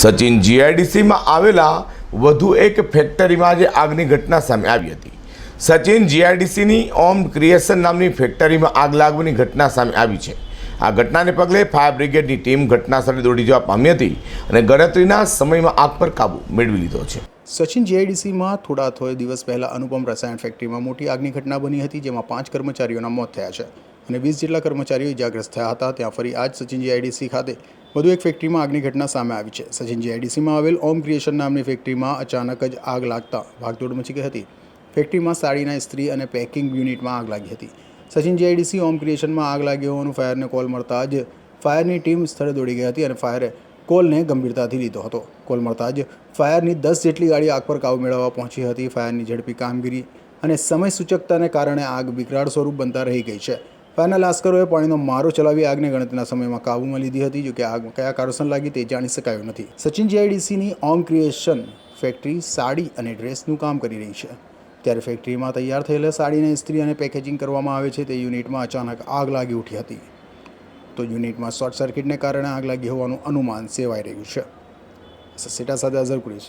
સચિન જીઆઈડીસીમાં આવેલા વધુ એક ફેક્ટરીમાં આજે આગની ઘટના સામે આવી હતી. સચિન જીઆઈડીસીની ઓમ ક્રિએશન નામની ફેક્ટરીમાં આગ લાગવાની ઘટના સામે આવી છે. આ ઘટનાને પગલે ફાયર બ્રિગેડની ટીમ ઘટના સ્થળે દોડી જવા પામી હતી અને ગણતરીના સમયમાં આગ પર કાબૂ મેળવી લીધો છે. સચિન જીઆઈડીસીમાં થોડા થોડે દિવસ પહેલાં અનુપમ રસાયણ ફેક્ટરીમાં મોટી આગની ઘટના બની હતી, જેમાં પાંચ કર્મચારીઓના મોત થયા છે અને વીસ જેટલા કર્મચારીઓ ઇજાગ્રસ્ત થયા હતા. ત્યાં ફરી આજ સચિન જીઆઈડીસી ખાતે વધુ એક ફેક્ટરીમાં આગની ઘટના સામે આવી છે. સચિન જીઆઈડીસીમાં આવેલ ઓમ ક્રિએશન નામની ફેક્ટરીમાં અચાનક જ આગ લાગતા ભાગદોડ મચી ગઈ હતી. ફેક્ટરીમાં સાડીના ઇસ્ત્રી અને પેકિંગ યુનિટમાં આગ લાગી હતી. સચિન જીઆઈડીસી ઓમ ક્રિએશનમાં આગ લાગી હોવાનું ફાયરને કોલ મળતા જ ફાયરની ટીમ સ્થળે દોડી ગઈ હતી અને ફાયરે કોલને ગંભીરતાથી લીધો હતો. કોલ મળતા જ ફાયરની દસ જેટલી ગાડી આગ પર કાબુ મેળવવા પહોંચી હતી. ફાયરની ઝડપી કામગીરી અને સમય સૂચકતાને કારણે આગ વિકરાળ સ્વરૂપ બનતા રહી ગઈ છે. ફાયરના લાશ્કરોએ પાણીનો મારો ચલાવી આગને ગણતરીના સમયમાં કાબૂમાં લીધી હતી, જોકે આગ કયા કારણસર લાગી તે જાણી શકાયું નથી. સચિન જીઆઈડીસીની ઓમ ક્રિએશન ફેક્ટરી, સાડી અને ડ્રેસનું કામ કરી રહી છે. ત્યારે ફેક્ટરીમાં તૈયાર થયેલા સાડીને ઇસ્ત્રી અને પેકેજિંગ કરવામાં આવે છે, તે યુનિટમાં અચાનક આગ લાગી ઉઠી હતી. તો યુનિટમાં શોર્ટ સર્કિટને કારણે આગ લાગી હોવાનું અનુમાન સેવાઈ રહ્યું છે. સસેટા સાથે અઝર કુરેશી.